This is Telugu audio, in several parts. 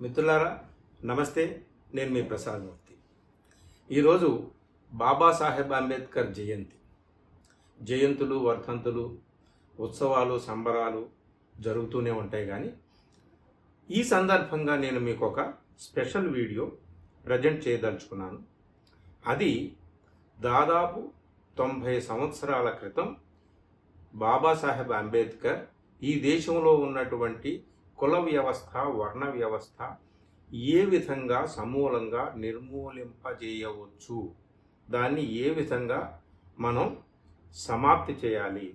మిత్రులారా నమస్తే నేను మీ ప్రసాద్ మూర్తి. ఈరోజు బాబాసాహెబ్ అంబేద్కర్ జయంతి. జయంతులు వర్ధంతులు ఉత్సవాలు సంబరాలు జరుగుతూనే ఉంటాయి కానీ ఈ సందర్భంగా నేను మీకు ఒక స్పెషల్ వీడియో ప్రజెంట్ చేయదలుచుకున్నాను. అది దాదాపు తొంభై సంవత్సరాల క్రితం బాబాసాహెబ్ అంబేద్కర్ ఈ దేశంలో ఉన్నటువంటి కుల వ్యవస్థ వర్ణ వ్యవస్థ ఏ విధంగా సమూలంగా నిర్మూలింపజేయవచ్చు? దాన్ని ఏ విధంగా మనం సమాప్తి చేయాలి?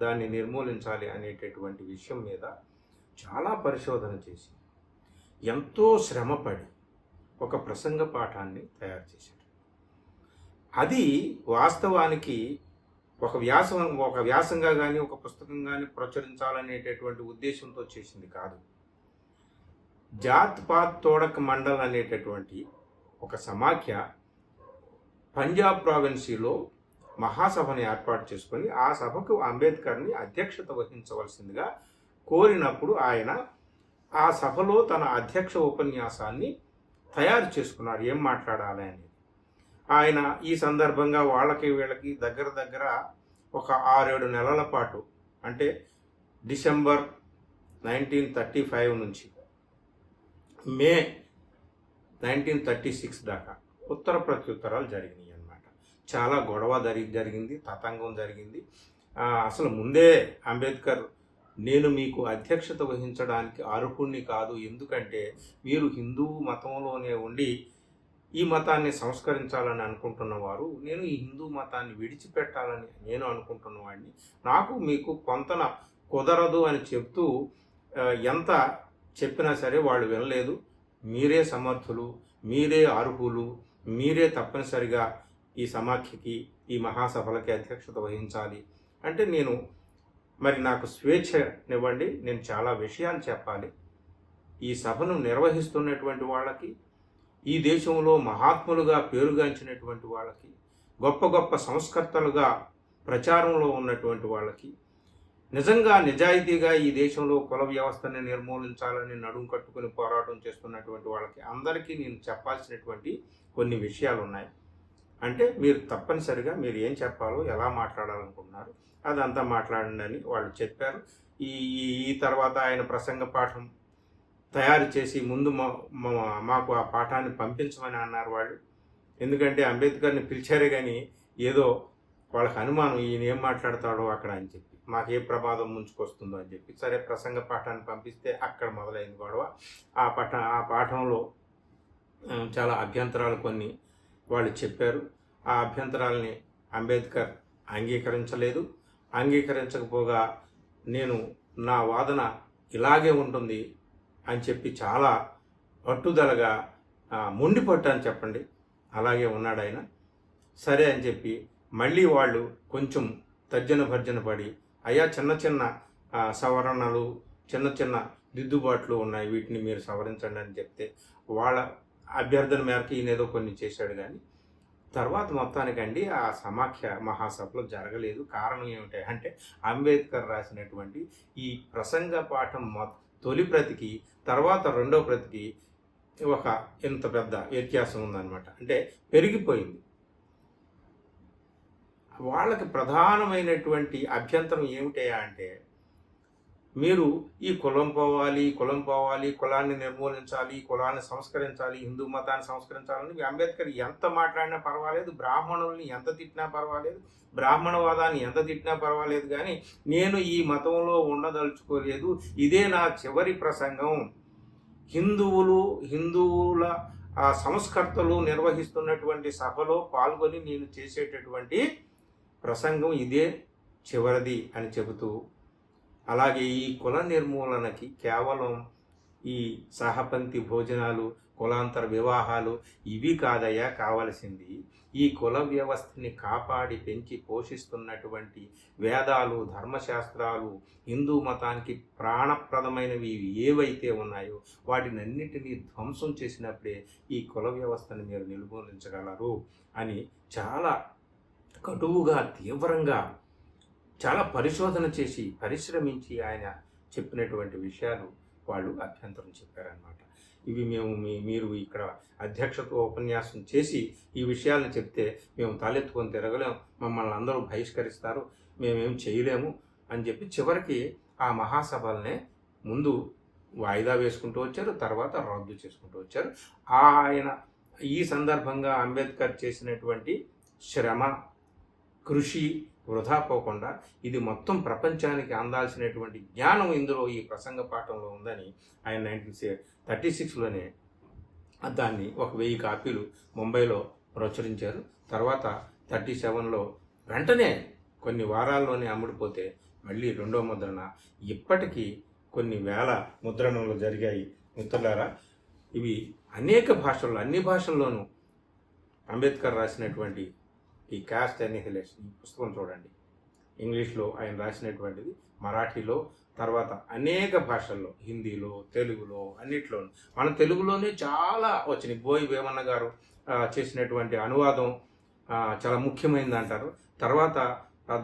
దాన్ని నిర్మూలించాలి అనేటటువంటి విషయం మీద చాలా పరిశోధన చేసి ఎంతో శ్రమపడి ఒక ప్రసంగ పాఠాన్ని తయారు చేశాడు అది వాస్తవానికి ఒక వ్యాసం ఒక వ్యాసంగా కానీ ఒక పుస్తకం కానీ ప్రచురించాలనేటటువంటి ఉద్దేశంతో చేసింది కాదు. జాత్ పాత్ తోడక్ మండల్ అనేటటువంటి ఒక సమాఖ్య పంజాబ్ ప్రావిన్సీలో మహాసభని ఏర్పాటు చేసుకొని ఆ సభకు అంబేద్కర్ని అధ్యక్షత వహించవలసిందిగా కోరినప్పుడు ఆయన ఆ సభలో తన అధ్యక్ష ఉపన్యాసాన్ని తయారు చేసుకున్నారు ఏం మాట్లాడాలి అనేది. ఆయన ఈ సందర్భంగా వాళ్ళకి వీళ్ళకి దగ్గర దగ్గర ఒక ఆరేడు నెలల పాటు అంటే డిసెంబర్ నైన్టీన్ థర్టీ ఫైవ్ నుంచి మే నైన్టీన్ థర్టీ సిక్స్ దాకా ఉత్తర ప్రత్యుత్తరాలు జరిగినాయి అన్నమాట. చాలా గొడవ జరి జరిగింది తతంగం జరిగింది. అసలు ముందే అంబేద్కర్ నేను మీకు అధ్యక్షత వహించడానికి అర్హుణ్ణి కాదు ఎందుకంటే మీరు హిందూ మతంలోనే ఉండి ఈ మతాన్ని సంస్కరించాలని అనుకుంటున్న వారు నేను ఈ హిందూ మతాన్ని విడిచిపెట్టాలని నేను అనుకుంటున్న వాడిని. నాకు మీకు కొంతన కుదరదు అని చెప్తూ ఎంత చెప్పినా సరే వాళ్ళు వినలేదు. మీరే సమర్థులు మీరే అర్హులు మీరే తప్పనిసరిగా ఈ సమాఖ్యకి ఈ మహాసభలకి అధ్యక్షత వహించాలి. అంటే నేను మరి నాకు స్వేచ్ఛనివ్వండి నేను చాలా విషయాలు చెప్పాలి. ఈ సభను నిర్వహిస్తున్నటువంటి వాళ్ళకి ఈ దేశంలో మహాత్ములుగా పేరుగాంచినటువంటి వాళ్ళకి గొప్ప గొప్ప సంస్కర్తలుగా ప్రచారంలో ఉన్నటువంటి వాళ్ళకి నిజంగా నిజాయితీగా ఈ దేశంలో కుల వ్యవస్థని నిర్మూలించాలని నడుం కట్టుకుని పోరాటం చేస్తున్నటువంటి వాళ్ళకి అందరికీ నేను చెప్పాల్సినటువంటి కొన్ని విషయాలు ఉన్నాయి అంటే మీరు తప్పనిసరిగా మీరు ఏం చెప్పాలో ఎలా మాట్లాడాలనుకుంటున్నారు అదంతా మాట్లాడండి అని వాళ్ళు చెప్పారు. ఈ ఈ- తర్వాత ఆయన ప్రసంగ పాఠం తయారు చేసి ముందు మా- మా- మాకు ఆ పాఠాన్ని పంపించమని అన్నారు వాళ్ళు. ఎందుకంటే అంబేద్కర్ని పిలిచారే కానీ ఏదో వాళ్ళకి అనుమానం ఈయన ఏం మాట్లాడతాడో అక్కడ అని చెప్పి. మాకు ఏ ప్రమాదం ముంచుకొస్తుందో అని చెప్పి. సరే ప్రసంగ పాఠాన్ని పంపిస్తే అక్కడ మొదలైంది గొడవ. ఆ పఠ ఆ పాఠంలో చాలా అభ్యంతరాలు కొన్ని వాళ్ళు చెప్పారు. ఆ అభ్యంతరాలని అంబేద్కర్ అంగీకరించలేదు. అంగీకరించకపోగా నేను నా వాదన ఇలాగే ఉంటుంది అని చెప్పి చాలా పట్టుదలగా ఆ, మొండి పట్టు అని చెప్పండి. అలాగే ఉన్నాడు ఆయన సరే అని చెప్పి మళ్ళీ వాళ్ళు కొంచెం తర్జన భర్జన పడి అయ్యా చిన్న చిన్న సవరణలు చిన్న చిన్న దిద్దుబాట్లు ఉన్నాయి. వీటిని మీరు సవరించండి అని చెప్తే వాళ్ళ అభ్యర్థన మేరకు ఈయనేదో కొన్ని చేశాడు కానీ తర్వాత మొత్తానికండి ఆ సమాఖ్య మహాసభలో జరగలేదు. కారణం ఏమిటి అంటే అంబేద్కర్ రాసినటువంటి ఈ ప్రసంగ పాఠం తొలి ప్రతికి తర్వాత రెండో ప్రతికి ఒక ఇంత పెద్ద వ్యత్యాసం ఉందన్నమాట. అంటే పెరిగిపోయింది. వాళ్ళకి ప్రధానమైనటువంటి అభ్యంతరం ఏమిటయా అంటే మీరు ఈ కులం పోవాలి కులం పోవాలి కులాన్ని నిర్మూలించాలి కులాన్ని సంస్కరించాలి హిందూ మతాన్ని సంస్కరించాలని అంబేద్కర్ ఎంత మాట్లాడినా పర్వాలేదు బ్రాహ్మణుల్ని ఎంత తిట్టినా పర్వాలేదు బ్రాహ్మణవాదాన్ని ఎంత తిట్టినా పర్వాలేదు కానీ నేను ఈ మతంలో ఉండదలుచుకోలేదు ఇదే నా చివరి ప్రసంగం. హిందువులు హిందువుల సంస్కర్తలు నిర్వహిస్తున్నటువంటి సభలో పాల్గొని నేను చేసేటటువంటి ప్రసంగం ఇదే చివరిది అని చెబుతూ అలాగే ఈ కుల నిర్మూలనకి కేవలం ఈ సహపంతి భోజనాలు కులాంతర వివాహాలు ఇవి కాదయ్యా కావలసింది. ఈ కుల వ్యవస్థని కాపాడి పెంచి పోషిస్తున్నటువంటి వేదాలు ధర్మశాస్త్రాలు హిందూ మతానికి ప్రాణప్రదమైనవి ఏవైతే ఉన్నాయో వాటినన్నిటినీ ధ్వంసం చేసినప్పుడే ఈ కుల వ్యవస్థను మీరు నిర్మూలించగలరు అని చాలా కటువుగా తీవ్రంగా చాలా పరిశోధన చేసి పరిశ్రమించి ఆయన చెప్పినటువంటి విషయాలు వాళ్ళు అభ్యంతరం చెప్పారనమాట ఇవి మేము మీ మీరు ఇక్కడ అధ్యక్షత ఉపన్యాసం చేసి ఈ విషయాలను చెప్తే మేము తలెత్తుకొని తిరగలేం. మమ్మల్ని అందరూ బహిష్కరిస్తారు. మేమేం చేయలేము అని చెప్పి చివరికి ఆ మహాసభలనే ముందు వాయిదా వేసుకుంటూ వచ్చారు. తర్వాత రద్దు చేసుకుంటూ వచ్చారు. ఆయన ఈ సందర్భంగా అంబేద్కర్ చేసినటువంటి శ్రమ కృషి వృధా పోకుండా ఇది మొత్తం ప్రపంచానికి అందాల్సినటువంటి జ్ఞానం ఇందులో ఈ ప్రసంగ పాఠంలో ఉందని ఆయన నైన్టీన్ థర్టీ సిక్స్లోనే దాన్ని ఒక వెయ్యి కాపీలు ముంబైలో ప్రచురించారు. తర్వాత థర్టీ సెవెన్లో వెంటనే కొన్ని వారాల్లోనే అమ్ముడిపోతే మళ్ళీ రెండో ముద్రణ. ఇప్పటికీ కొన్ని వేల ముద్రణలు జరిగాయి. మిత్రులారా ఇవి అనేక భాషల్లో అన్ని భాషల్లోనూ అంబేద్కర్ రాసినటువంటి ఈ క్యాస్ట్ ఎనిహిలేషన్ ఈ పుస్తకం చూడండి. ఇంగ్లీష్లో ఆయన రాసినటువంటిది మరాఠీలో తర్వాత అనేక భాషల్లో హిందీలో తెలుగులో అన్నిట్లోనూ. మన తెలుగులోనే చాలా వచ్చినాయి. బోయి వేమన్న గారు చేసినటువంటి అనువాదం చాలా ముఖ్యమైనది అంటారు తర్వాత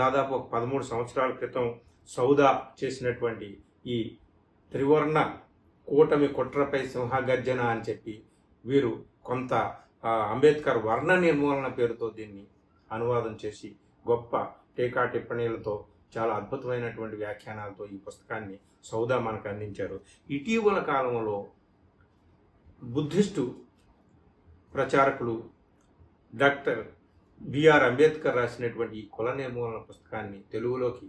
దాదాపు ఒక పదమూడు సంవత్సరాల క్రితం సౌదా చేసినటువంటి ఈ త్రివర్ణ కూటమి కుట్రపై సింహగర్జన అని చెప్పి వీరు కొంత అంబేద్కర్ వర్ణ నిర్మూలన పేరుతో దీన్ని అనువాదం చేసి గొప్ప టీకా టిప్పణీలతో చాలా అద్భుతమైనటువంటి వ్యాఖ్యానాలతో ఈ పుస్తకాన్ని సౌదా మనకు అందించారు. ఇటీవల కాలంలో బుద్ధిస్టు ప్రచారకులు డాక్టర్ బిఆర్ అంబేద్కర్ రాసినటువంటి ఈ కుల నిర్మూలన పుస్తకాన్ని తెలుగులోకి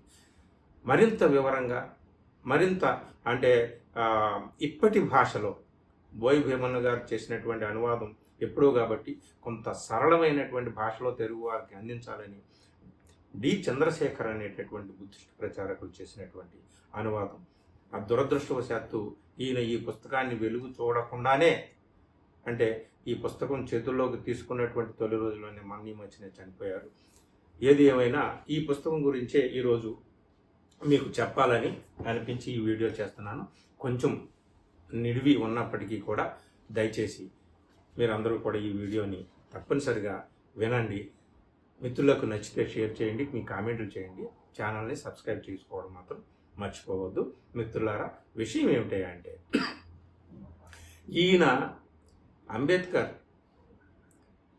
మరింత వివరంగా మరింత అంటే ఇప్పటి భాషలో బోయ్ భీమన్న గారు చేసినటువంటి అనువాదం ఎప్పుడో కాబట్టి కొంత సరళమైనటువంటి భాషలో తెలుగు వారికి అందించాలని డి. చంద్రశేఖర్ అనేటటువంటి బుద్ధిస్ట్ ప్రచారకులు చేసినటువంటి అనువాదం. ఆ దురదృష్టవశాత్తు ఈయన ఈ పుస్తకాన్ని వెలుగు చూడకుండానే అంటే ఈ పుస్తకం చేతుల్లోకి తీసుకున్నటువంటి తొలి రోజుల్లోనే మన్ని మధ్యనే చనిపోయారు. ఏది ఏమైనా ఈ పుస్తకం గురించే ఈరోజు మీకు చెప్పాలని అనిపించి ఈ వీడియో చేస్తున్నాను. కొంచెం నిడివి ఉన్నప్పటికీ కూడా దయచేసి మీరందరూ కూడా ఈ వీడియోని తప్పనిసరిగా వినండి. మిత్రులకు నచ్చితే షేర్ చేయండి మీ కామెంట్లు చేయండి. ఛానల్ని సబ్స్క్రైబ్ చేసుకోవడం మాత్రం మర్చిపోవద్దు. మిత్రులారా విషయం ఏమిటి అంటే ఈయన అంబేద్కర్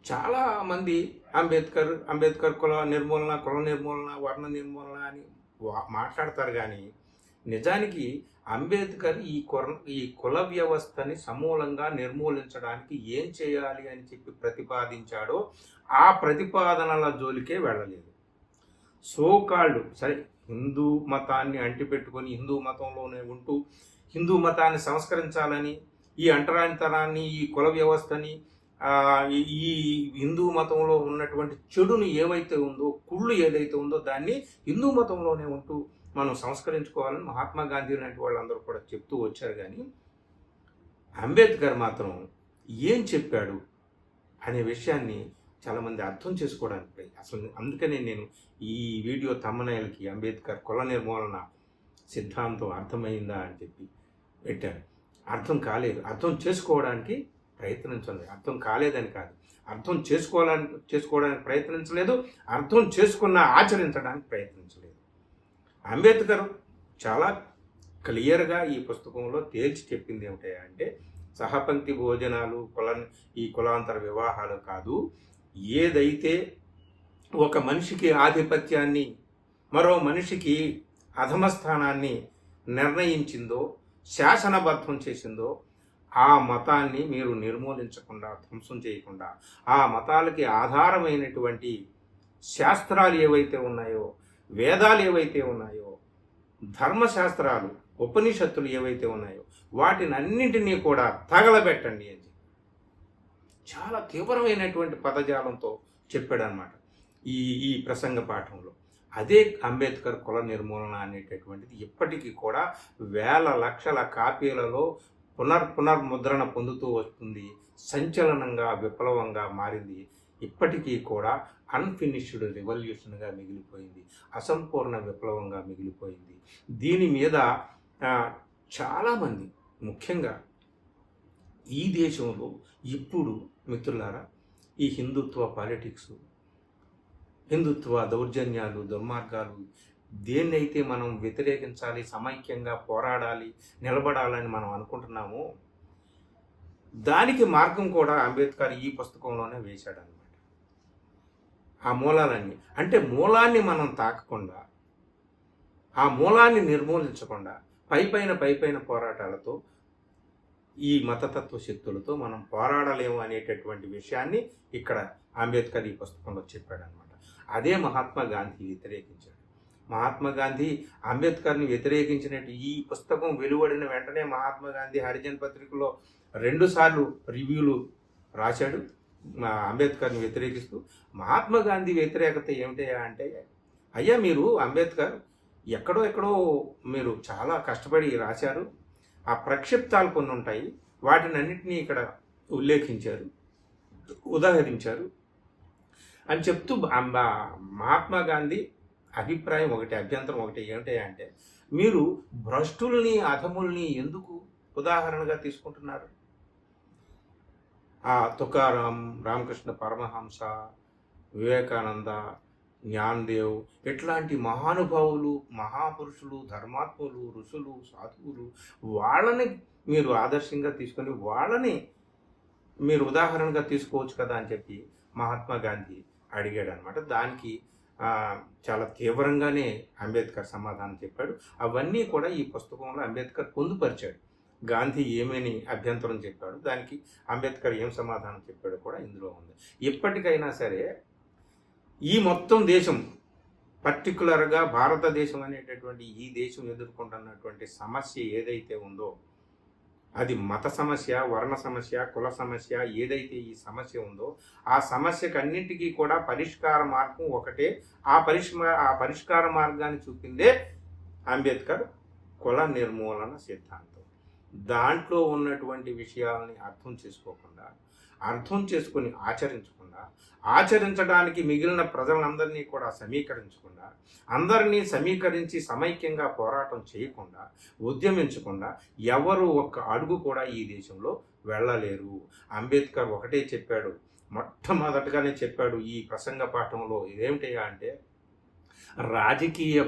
చాలా మంది అంబేద్కర్ అంబేద్కర్ కుల నిర్మూలన కుల నిర్మూలన వర్ణ నిర్మూలన అని మాట్లాడతారు కానీ నిజానికి అంబేద్కర్ ఈ కుర ఈ కుల వ్యవస్థని సమూలంగా నిర్మూలించడానికి ఏం చేయాలి అని చెప్పి ప్రతిపాదించాడో ఆ ప్రతిపాదనల జోలికే వెళ్ళలేదు. సోకాళ్ళు సరే హిందూ మతాన్ని అంటిపెట్టుకొని హిందూ మతంలోనే ఉంటూ హిందూ మతాన్ని సంస్కరించాలని ఈ అంటరానితనాన్ని ఈ కుల వ్యవస్థని ఈ- ఈ హిందూ మతంలో ఉన్నటువంటి చెడుని ఏవైతే ఉందో కుళ్ళు ఏదైతే ఉందో దాన్ని హిందూ మతంలోనే ఉంటూ మనం సంస్కరించుకోవాలని మహాత్మా గాంధీ లాంటి వాళ్ళందరూ కూడా చెప్తూ వచ్చారు కానీ అంబేద్కర్ మాత్రం ఏం చెప్పాడు అనే విషయాన్ని చాలామంది అర్థం చేసుకోవడానికి అసలు అందుకనే నేను ఈ వీడియో తమ్మనాయలకి అంబేద్కర్ కుల నిర్మూలన సిద్ధాంతం అర్థమైందా అని చెప్పి పెట్టాను. అర్థం కాలేదు. అర్థం చేసుకోవడానికి ప్రయత్నించలేదు. అర్థం కాలేదని కాదు. అర్థం చేసుకోవాలని చేసుకోవడానికి ప్రయత్నించలేదు. అర్థం చేసుకున్న ఆచరించడానికి ప్రయత్నించలేదు. అంబేద్కర్ చాలా క్లియర్గా ఈ పుస్తకంలో తేల్చి చెప్పింది ఏమిటి అంటే సహపంక్తి భోజనాలు కుల ఈ కులాంతర వివాహాలు కాదు ఏదైతే ఒక మనిషికి ఆధిపత్యాన్ని మరో మనిషికి అధమస్థానాన్ని నిర్ణయించిందో శాసనబద్ధం చేసిందో ఆ మతాన్ని మీరు నిర్మూలించకుండా ధ్వంసం చేయకుండా ఆ మతాలకి ఆధారమైనటువంటి శాస్త్రాలు ఏవైతే ఉన్నాయో వేదాలు ఏవైతే ఉన్నాయో ధర్మశాస్త్రాలు ఉపనిషత్తులు ఏవైతే ఉన్నాయో వాటిని అన్నింటినీ కూడా తగలబెట్టండి అని చాలా తీవ్రమైనటువంటి పదజాలంతో చెప్పాడనమాట ఈ ఈ ప్రసంగ పాఠంలో. అదే అంబేద్కర్ కుల నిర్మూలన అనేటటువంటిది ఇప్పటికీ కూడా వేల లక్షల కాపీలలో పునర్ పునర్ముద్రణ పొందుతూ వస్తుంది సంచలనంగా విప్లవంగా మారింది. ఇప్పటికీ కూడా అన్ఫినిష్డ్ రివల్యూషన్గా మిగిలిపోయింది. అసంపూర్ణ విప్లవంగా మిగిలిపోయింది. దీని మీద చాలామంది ముఖ్యంగా ఈ దేశంలో ఇప్పుడు మిత్రులారా ఈ హిందుత్వ పాలిటిక్స్ హిందుత్వ దౌర్జన్యాలు దుర్మార్గాలు దేన్నైతే మనం వ్యతిరేకించాలి సమైక్యంగా పోరాడాలి నిలబడాలని మనం అనుకుంటున్నామో దానికి మార్గం కూడా అంబేద్కర్ ఈ పుస్తకంలోనే వేశాడనమాట ఆ మూలాలన్నీ. అంటే మూలాన్ని మనం తాకకుండా ఆ మూలాన్ని నిర్మూలించకుండా పై పైన పై పైన పోరాటాలతో ఈ మతతత్వ శక్తులతో మనం పోరాడలేము అనేటటువంటి విషయాన్ని ఇక్కడ అంబేద్కర్ ఈ పుస్తకంలో చెప్పాడనమాట. అదే మహాత్మా గాంధీ వ్యతిరేకించాడు. మహాత్మా గాంధీ అంబేద్కర్ని వ్యతిరేకించినట్టు ఈ పుస్తకం వెలువడిన వెంటనే మహాత్మా గాంధీ హరిజన్ పత్రికలో రెండుసార్లు రివ్యూలు రాశాడు. అంబేద్కర్ని వ్యతిరేకిస్తూ మహాత్మా గాంధీ వ్యతిరేకత ఏమిటయ్యా అంటే అయ్యా మీరు అంబేద్కర్ ఎక్కడో ఎక్కడో మీరు చాలా కష్టపడి రాశారు. ఆ ప్రక్షిప్తాలు కొన్ని ఉంటాయి. వాటిని అన్నింటినీ ఇక్కడ ఉల్లేఖించారు ఉదాహరించారు. అని చెప్తూ మహాత్మా గాంధీ అభిప్రాయం ఒకటి అభ్యంతరం ఒకటి ఏమిటి అంటే మీరు భ్రష్టుల్ని అధముల్ని ఎందుకు ఉదాహరణగా తీసుకుంటున్నారు? ఆ తుకారాం రామకృష్ణ పరమహంస వివేకానంద జ్ఞాన్దేవ్ ఇట్లాంటి మహానుభావులు మహాపురుషులు ధర్మాత్ములు ఋషులు సాధువులు వాళ్ళని మీరు ఆదర్శంగా తీసుకొని వాళ్ళని మీరు ఉదాహరణగా తీసుకోవచ్చు కదా అని చెప్పి మహాత్మా గాంధీ అడిగాడు అనమాట దానికి చాలా తీవ్రంగానే అంబేద్కర్ సమాధానం చెప్పాడు. అవన్నీ కూడా ఈ పుస్తకంలో అంబేద్కర్ పొందుపరిచాడు. గాంధీ ఏమని అభ్యంతరం చెప్పాడు? దానికి అంబేద్కర్ ఏం సమాధానం చెప్పాడో కూడా ఇందులో ఉంది. ఎప్పటికైనా సరే ఈ మొత్తం దేశం పర్టికులర్గా భారతదేశం అనేటటువంటి ఈ దేశం ఎదుర్కొంటున్నటువంటి సమస్య ఏదైతే ఉందో అది మత సమస్య వర్ణ సమస్య కుల సమస్య ఏదైతే ఈ సమస్య ఉందో ఆ సమస్యకు అన్నింటికీ కూడా పరిష్కార మార్గం ఒకటే. ఆ పరిష్కార ఆ పరిష్కార మార్గాన్ని చూపిందే అంబేద్కర్ కుల నిర్మూలన సిద్ధాంతం. దాంట్లో ఉన్నటువంటి విషయాలని అర్థం చేసుకోకుండా అర్థం చేసుకొని ఆచరించకుండా ఆచరించడానికి మిగిలిన ప్రజలందరినీ కూడా సమీకరించకుండా అందరినీ సమీకరించి సమైక్యంగా పోరాటం చేయకుండా ఉద్యమించకుండా ఎవరు ఒక్క అడుగు కూడా ఈ దేశంలో వెళ్ళలేరు. అంబేద్కర్ ఒకటే చెప్పాడు మొట్టమొదటగానే చెప్పాడు ఈ ప్రసంగ పాఠంలో ఇదేమిటయ్యా అంటే రాజకీయ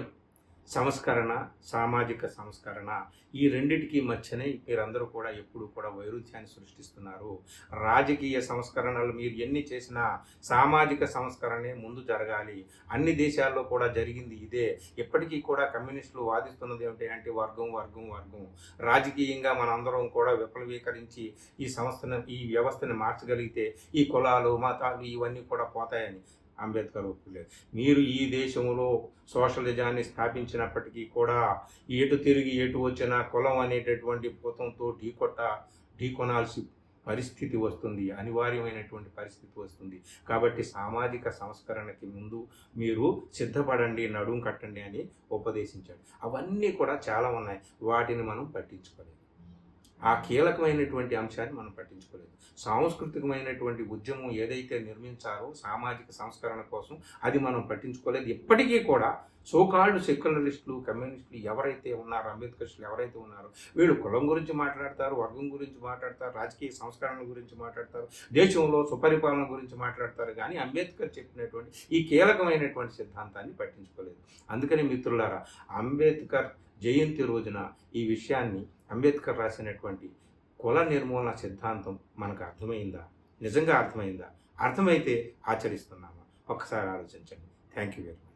సంస్కరణ సామాజిక సంస్కరణ ఈ రెండిటికి మధ్యనే మీరందరూ కూడా ఎప్పుడు కూడా వైరుధ్యాన్ని సృష్టిస్తున్నారు. రాజకీయ సంస్కరణలు మీరు ఎన్ని చేసినా సామాజిక సంస్కరణే ముందు జరగాలి. అన్ని దేశాల్లో కూడా జరిగింది ఇదే. ఇప్పటికీ కూడా కమ్యూనిస్టులు వాదిస్తున్నది ఏమిటి అంటే వర్గం వర్గం వర్గం. రాజకీయంగా మనందరం కూడా విప్లవీకరించి ఈ సంస్థను ఈ వ్యవస్థను మార్చగలిగితే ఈ కులాలు మతాలు ఇవన్నీ కూడా పోతాయని. అంబేద్కర్ ఒప్పులేదు మీరు ఈ దేశంలో సోషలిజాన్ని స్థాపించినప్పటికీ కూడా ఎటు తిరిగి ఎటు వచ్చిన కులం అనేటటువంటి భూతంతో ఢీకొట్ట ఢీకొనాల్సి పరిస్థితి వస్తుంది. అనివార్యమైనటువంటి పరిస్థితి వస్తుంది. కాబట్టి సామాజిక సంస్కరణకి ముందు మీరు సిద్ధపడండి నడుం కట్టండి అని ఉపదేశించాడు. అవన్నీ కూడా చాలా ఉన్నాయి. వాటిని మనం పట్టించుకోలేదు. ఆ కీలకమైనటువంటి అంశాన్ని మనం పట్టించుకోలేదు. సాంస్కృతికమైనటువంటి ఉద్యమం ఏదైతే నిర్మించారో సామాజిక సంస్కరణ కోసం అది మనం పట్టించుకోలేదు. ఇప్పటికీ కూడా సోకాళ్ళు సెక్యులరిస్టులు కమ్యూనిస్టులు ఎవరైతే ఉన్నారో అంబేద్కర్స్టులు ఎవరైతే ఉన్నారో వీళ్ళు కులం గురించి మాట్లాడతారు వర్గం గురించి మాట్లాడతారు రాజకీయ సంస్కరణ గురించి మాట్లాడతారు దేశంలో సుపరిపాలన గురించి మాట్లాడతారు కానీ అంబేద్కర్ చెప్పినటువంటి ఈ కీలకమైనటువంటి సిద్ధాంతాన్ని పట్టించుకోలేదు. అందుకని మిత్రులారా అంబేద్కర్ జయంతి రోజున ఈ విషయాన్ని అంబేద్కర్ రాసినటువంటి కుల నిర్మూలన సిద్ధాంతం మనకు అర్థమైందా? నిజంగా అర్థమైందా? అర్థమైతే ఆచరిస్తున్నామా? ఒక్కసారి ఆలోచించండి. Thank you very much